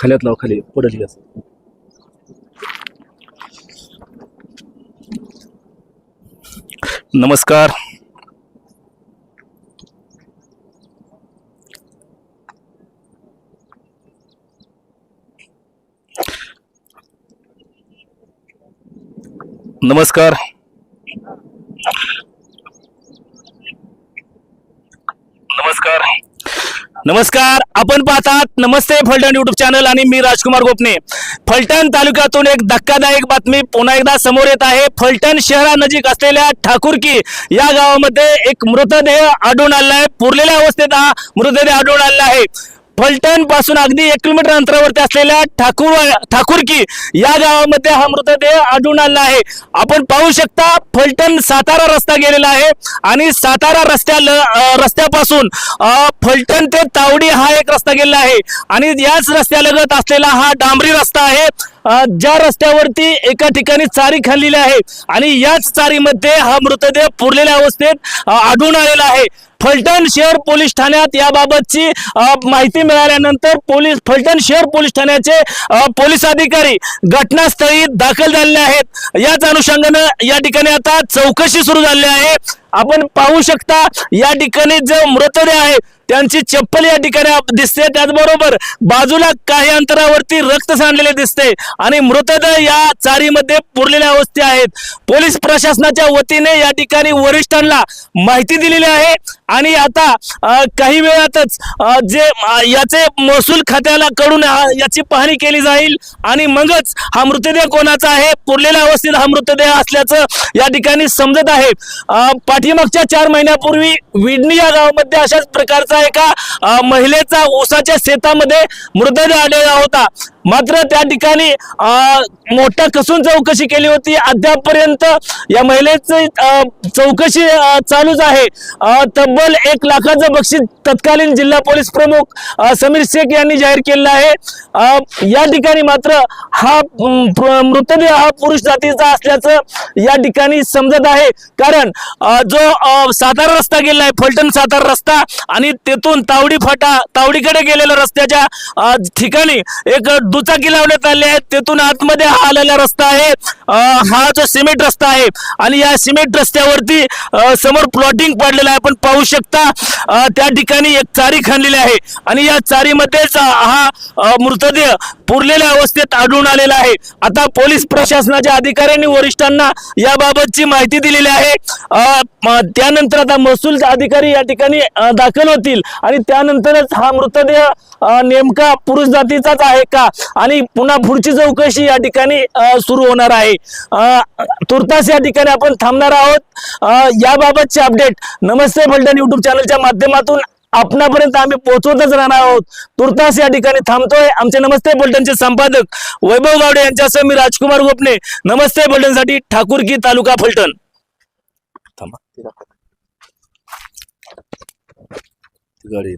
खाल्यात लाव खाली पडली असं नमस्कार नमस्कार नमस्कार नमस्कार आपण पाहतात नमस्ते फलटण युट्यूब चॅनल आणि मी राजकुमार गोपने. फलटण तालुक्यातून एक धक्कादायक बातमी पुन्हा एकदा समोर येत आहे. फलटण शहरानजीक असलेल्या ठाकुरकी या गावामध्ये एक मृतदेह आढळून आलेला आहे. पुरलेल्या अवस्थेत हा मृतदेह आढळून आलेला आहे. फलटणपासून अगदी एक किलोमीटर अंतरावरती असलेल्या ठाकूर ठाकूरकी या गावामध्ये हा मृतदेह आढळून आलेला आहे. आपण पाहू शकता फलटण सातारा रस्ता गेलेला आहे आणि सातारा रस्त्या रस्त्यापासून फलटण ते तावडी हा एक रस्ता गेलेला आहे. आणि याच रस्त्यालगत असलेला हा डांबरी रस्ता आहे. ज्या रस्त्यावरती एका ठिकाणी चारी खाल्लेली आहे आणि याच चारीमध्ये हा मृतदेह पुरलेल्या अवस्थेत आढळून आलेला आहे. फलटण शहर पोलीस ठाण्यात याबाबतची माहिती मिळाल्यानंतर पोलीस फलटण शहर पोलीस ठाण्याचे पोलीस अधिकारी घटनास्थळी दाखल झालेले आहेत. याच अनुषंगानं या ठिकाणी आता चौकशी सुरू झाली आहे. आपण पाहू शकता या ठिकाणी जो मृतदेह आहे त्यांची चप्पल या ठिकाणी दिसते. त्याचबरोबर बाजूला काही अंतरावरती रक्त सांडलेले दिसते. आणि मृतदेह या चारीमध्ये पुरलेल्या अवस्थे आहेत. पोलीस प्रशासनाच्या वतीने या ठिकाणी वरिष्ठांना माहिती दिलेली आहे. आणि आता काही वेळातच जे याचे महसूल खात्याला कडून याची पाहणी केली जाईल. आणि मगच हा मृतदेह कोणाचा आहे? पुरलेल्या अवस्थेत हा मृतदेह असल्याचं या ठिकाणी समजत आहे. पाठीमागच्या चार महिन्यापूर्वी विडणी या गावामध्ये अशाच प्रकारचा एका महिलेचा ऊसाच्या शेतामध्ये मृतदेह आढळला होता. मात्र त्या ठिकाणी मोठा कसून चौकशी केली होती. अद्यापपर्यंत या महिलेची चौकशी चालूच आहे. तब्बल एक लाखाचं बक्षीस तत्कालीन जिल्हा पोलीस प्रमुख समीर शेख यांनी जाहीर केलेलं आहे. या ठिकाणी मात्र हा मृतदेह हा पुरुष जातीचा असल्याचं या ठिकाणी समजत आहे. कारण जो सातारा रस्ता गेलेला आहे फलटण सातारा रस्ता आणि तेथून तावडी फाटा तावडीकडे गेलेल्या रस्त्याच्या ठिकाणी एक दुचाकी लावण्यात आले आहेत. तेथून आतमध्ये हा आलेला रस्ता आहे. हा जो सिमेंट रस्ता आहे आणि या सिमेंट रस्त्यावरती समोर प्लॉटिंग पडलेलं आहे. आपण पाहू शकता त्या ठिकाणी एक चारी खाणलेली आहे. आणि या चारीमध्येच हा मृतदेह पुरलेल्या अवस्थेत आढळून आलेला आहे. आता पोलीस प्रशासनाच्या अधिकाऱ्यांनी वरिष्ठांना याबाबतची माहिती दिलेली आहे. त्यानंतर आता महसूल अधिकारी या ठिकाणी दाखल होतील. आणि त्यानंतरच हा मृतदेह नेमका पुरुष जातीचाच आहे का? आणि पुन्हा पुढची चौकशी या ठिकाणी सुरू होणार आहे. तुर्तास या ठिकाणी आपण थांबणार आहोत. याबाबतचे अपडेट नमस्ते फलटण युट्यूब चॅनलच्या माध्यमातून आपणापर्यंत आम्ही पोहोचवतच राहणार आहोत. तुर्तास या ठिकाणी थांबतोय. आमचे नमस्ते बुलटनचे संपादक वैभव गावडे यांच्यासह मी राजकुमार गोपणे नमस्ते बुलटनसाठी ठाकूरकी तालुका फलटण. थांबा. गाडी